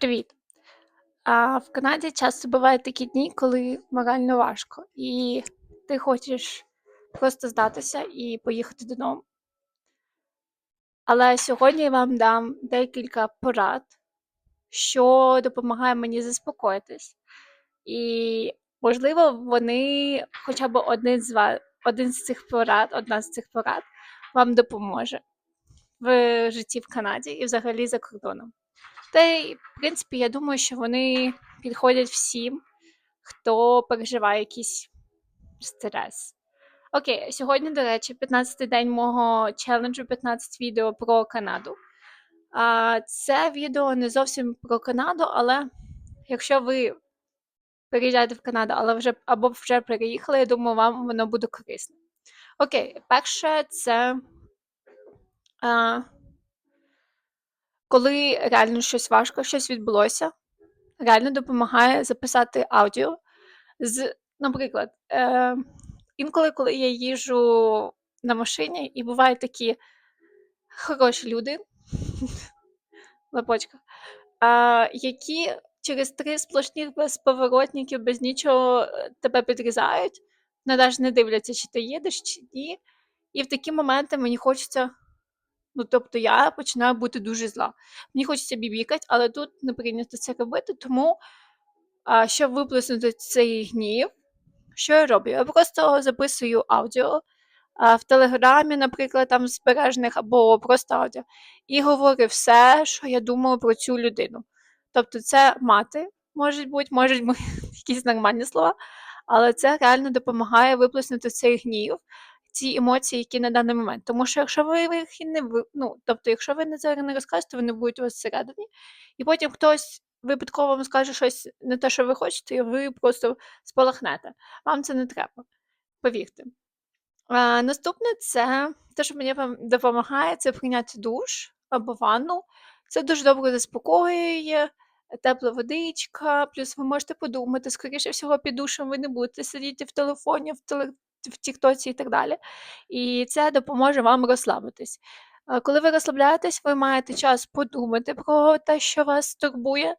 Привіт. А, в Канаді часто бувають такі дні, коли морально важко, і ти хочеш просто здатися і поїхати додому. Але сьогодні я вам дам декілька порад, що допомагає мені заспокоїтись. І, можливо, вони хоча б один з ва- один з цих порад, одна з цих порад вам допоможе в житті в Канаді і взагалі за кордоном. Та й, в принципі, я думаю, що вони підходять всім, хто переживає якийсь стрес. Окей, сьогодні, до речі, 15-й день мого челенджу 15 відео про Канаду. А, Це відео не зовсім про Канаду, але якщо ви переїжджаєте в Канаду, але вже або вже переїхали, я думаю, вам воно буде корисно. Окей, перше, це а, коли реально щось важко, щось відбулося, реально допомагає записати аудіо з, наприклад, е, інколи, коли я їжджу на машині, і бувають такі хороші люди, лапочка, а, які через три сплошних безповоротників, без нічого е, тебе підрізають, навіть не дивляться, чи ти їдеш, чи ні. І в такі моменти мені хочеться. Ну, тобто я починаю бути дуже зла. Мені хочеться бібікати, але тут не прийнято це робити, тому а, щоб виплеснути цей гнів, що я роблю? Я просто записую аудіо а, в Телеграмі, наприклад, там збережених або просто аудіо, і говорю все, що я думаю про цю людину. Тобто, це мати, можуть бути, можуть бути якісь нормальні слова, але це реально допомагає виплеснути цей гнів, ці емоції, які на даний момент. Тому що якщо ви їх не ну, тобто, якщо ви не зараз не розкажете, вони будуть у вас всередині, і потім хтось випадково вам скаже щось не те, що ви хочете, і ви просто спалахнете. Вам це не треба, повірте. А, Наступне це те, що мені вам допомагає, це прийняти душ або ванну. Це дуже добре заспокоює, тепла водичка, плюс ви можете подумати, скоріше всього, під душем ви не будете сидіти в телефоні, в теле, в Тіктоці і так далі. І це допоможе вам розслабитись. Коли ви розслабляєтесь, ви маєте час подумати про те, що вас турбує.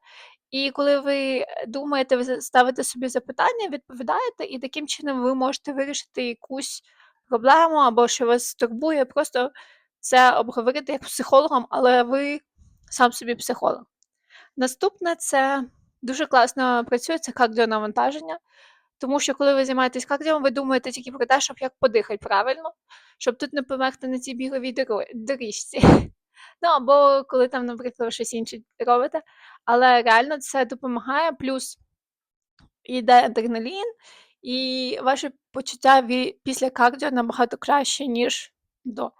І коли ви думаєте, ви ставите собі запитання, відповідаєте, і таким чином ви можете вирішити якусь проблему або що вас турбує, просто це обговорити як психологом, але ви сам собі психолог. Наступне це дуже класно працює це кардіонавантаження. Тому що, коли ви займаєтесь кардіо, ви думаєте тільки про те, щоб як подихати правильно, щоб тут не померти на цій біговій доріжці. Ну, або коли там, наприклад, щось інше робите. Але реально це допомагає, плюс йде адреналін, і ваше почуття після кардіо набагато краще, ніж до.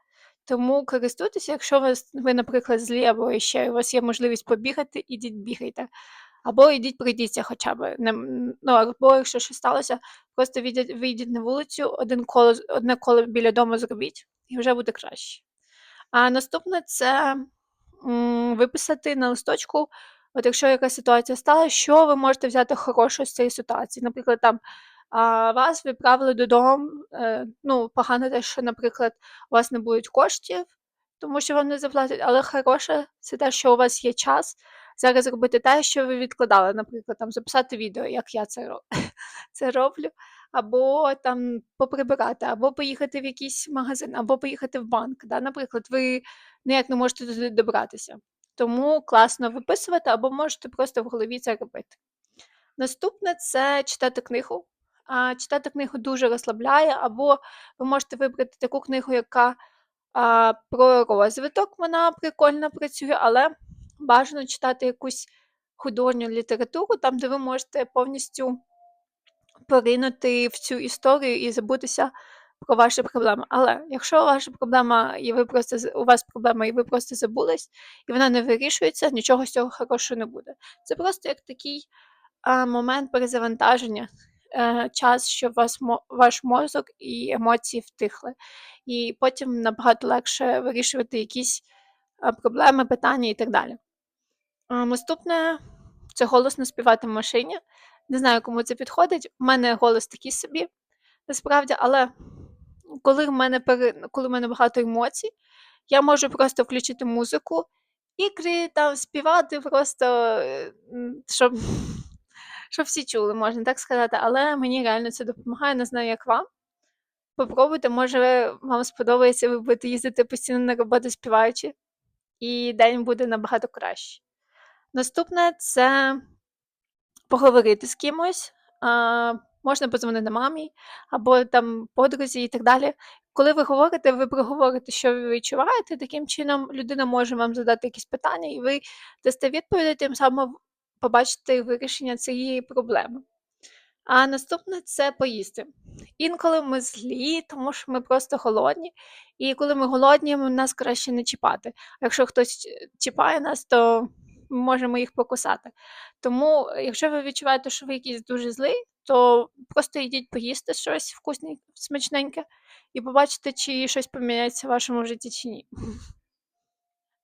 Тому користуйтеся, якщо ви, ви, наприклад, злі, або ще у вас є можливість побігати, ідіть бігайте. Або йдіть, пройдіться хоча б. Ну, Або якщо щось сталося, просто вийдіть на вулицю, один коло, одне коло біля дому зробіть, і вже буде краще. А наступне це м, виписати на листочку, от якщо якась ситуація стала, що ви можете взяти хорошого з цієї ситуації. Наприклад, там а, вас відправили додому. Е, ну, погано те, що, наприклад, у вас не будуть коштів, тому що вам не заплатять, але хороше це те, що у вас є час зараз робити те, що ви відкладали, наприклад, там записати відео, як я це це роблю, або там поприбирати, або поїхати в якийсь магазин, або поїхати в банк. Да? Наприклад, ви ніяк не можете туди добратися. Тому класно виписувати, або можете просто в голові це робити. Наступне це читати книгу. А, Читати книгу дуже розслабляє, або ви можете вибрати таку книгу, яка а, про розвиток, вона прикольно працює, але бажано читати якусь художню літературу, там, де ви можете повністю поринути в цю історію і забутися про ваші проблеми. Але якщо ваша проблема, і ви просто у вас проблема, і ви просто забулись, і вона не вирішується, нічого з цього хорошого не буде. Це просто як такий а, момент перезавантаження. Е, час, щоб вас ваш мозок і емоції втихли, і потім набагато легше вирішувати якісь проблеми, питання і так далі. Наступне це голосно співати в машині. Не знаю, кому це підходить. У мене голос такий собі, насправді, але коли в мене коли в мене багато емоцій, я можу просто включити музику ікри, там співати просто, щоб, щоб всі чули, можна так сказати. Але мені реально це допомагає, не знаю, як вам. Попробуйте, може, вам сподобається, ви будете їздити постійно на роботу співаючи, і день буде набагато краще. Наступне це поговорити з кимось. Можна подзвонити мамі або там подрузі і так далі. Коли ви говорите, ви проговорите, що ви відчуваєте. Таким чином, людина може вам задати якісь питання, і ви дасте відповіді, тим самим побачите вирішення цієї проблеми. А наступне це поїсти. Інколи ми злі, тому що ми просто голодні. І коли ми голодні, нас краще не чіпати. Якщо хтось чіпає нас, то можемо їх покусати. Тому, якщо ви відчуваєте, що ви якийсь дуже злий, то просто йдіть поїсти щось вкусне, смачненьке, і побачите, чи щось поміняється в вашому житті чи ні.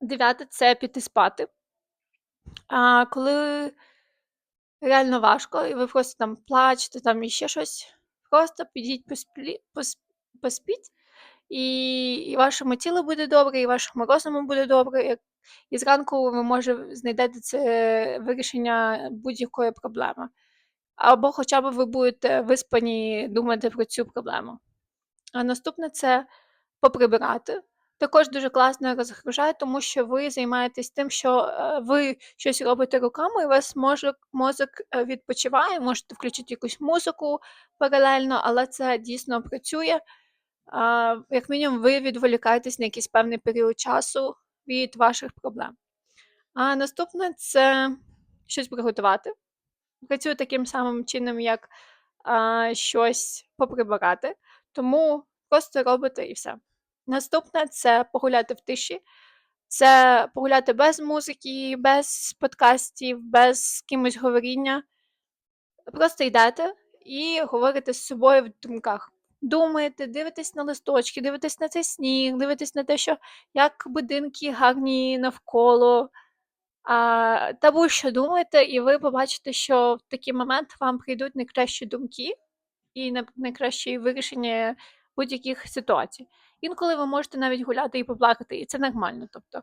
Дев'яте це піти спати. А коли реально важко, і ви просто там плачете, там і ще щось, просто підіть посплі, пос, поспіть, і, і вашому тілу буде добре, і вашому розуму буде добре. І зранку ви може знайдете це вирішення будь-якої проблеми. Або хоча б ви будете виспані думати про цю проблему. А наступне це поприбирати. Також дуже класно розгружає, тому що ви займаєтесь тим, що е, ви щось робите руками, і у вас мозок, мозок е, відпочиває, можете включити якусь музику паралельно, але це дійсно працює. Як мінімум, ви відволікаєтесь на якийсь певний період часу від ваших проблем. А наступне це щось приготувати. Працює таким самим чином, як а, щось поприбирати. Тому просто робите і все. Наступне це погуляти в тиші. Це погуляти без музики, без подкастів, без кимось говоріння. Просто йдете і говорите з собою в думках. Думаєте, дивитесь на листочки, дивитесь на цей сніг, дивитесь на те, що як будинки гарні навколо. А, Та будь-що думаєте, і ви побачите, що в такий момент вам прийдуть найкращі думки і найкращі вирішення будь-яких ситуацій. Інколи ви можете навіть гуляти і поплакати, і це нормально. тобто.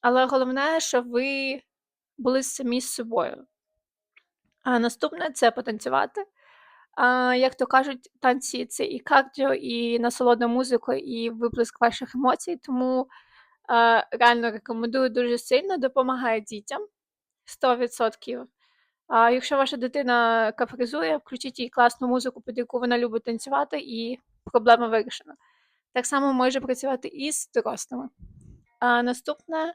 Але головне, щоб ви були самі з собою. А Наступне це потанцювати. Як то кажуть, танці це і кардіо, і насолода музикою, і виплеск ваших емоцій. Тому а, реально рекомендую дуже сильно, допомагає дітям 100%. А Якщо ваша дитина капризує, включіть їй класну музику, під яку вона любить танцювати, і проблема вирішена. Так само може працювати і з дорослими. А Наступне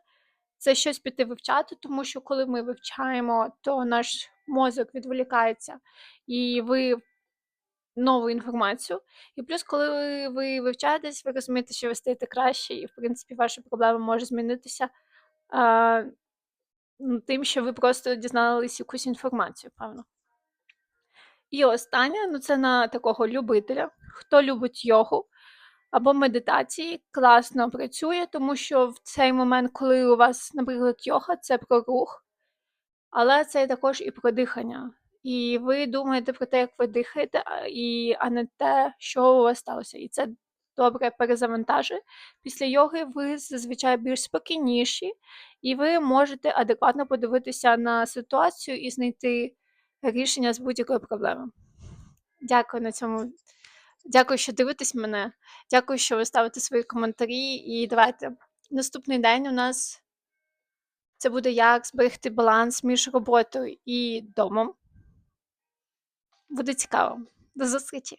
це щось піти вивчати, тому що коли ми вивчаємо, то наш мозок відволікається і ви нову інформацію. І плюс, коли ви, ви вивчаєтесь, ви розумієте, що ви стаєте краще, і, в принципі, ваша проблема може змінитися а, тим, що ви просто дізналися якусь інформацію, певно. І останнє ну це на такого любителя, хто любить йогу або медитації, класно працює, тому що в цей момент, коли у вас, наприклад, йога, це про рух, але це також і про дихання. І ви думаєте про те, як ви дихаєте, і, а не те, що у вас сталося. І це добре перезавантажує. Після йоги ви зазвичай більш спокійніші, і ви можете адекватно подивитися на ситуацію і знайти рішення з будь-якої проблеми. Дякую на цьому. Дякую, що дивитесь мене. Дякую, що ви ставите свої коментарі. І давайте наступний день у нас це буде як зберегти баланс між роботою і домом. Буде цікаво. До зустрічі!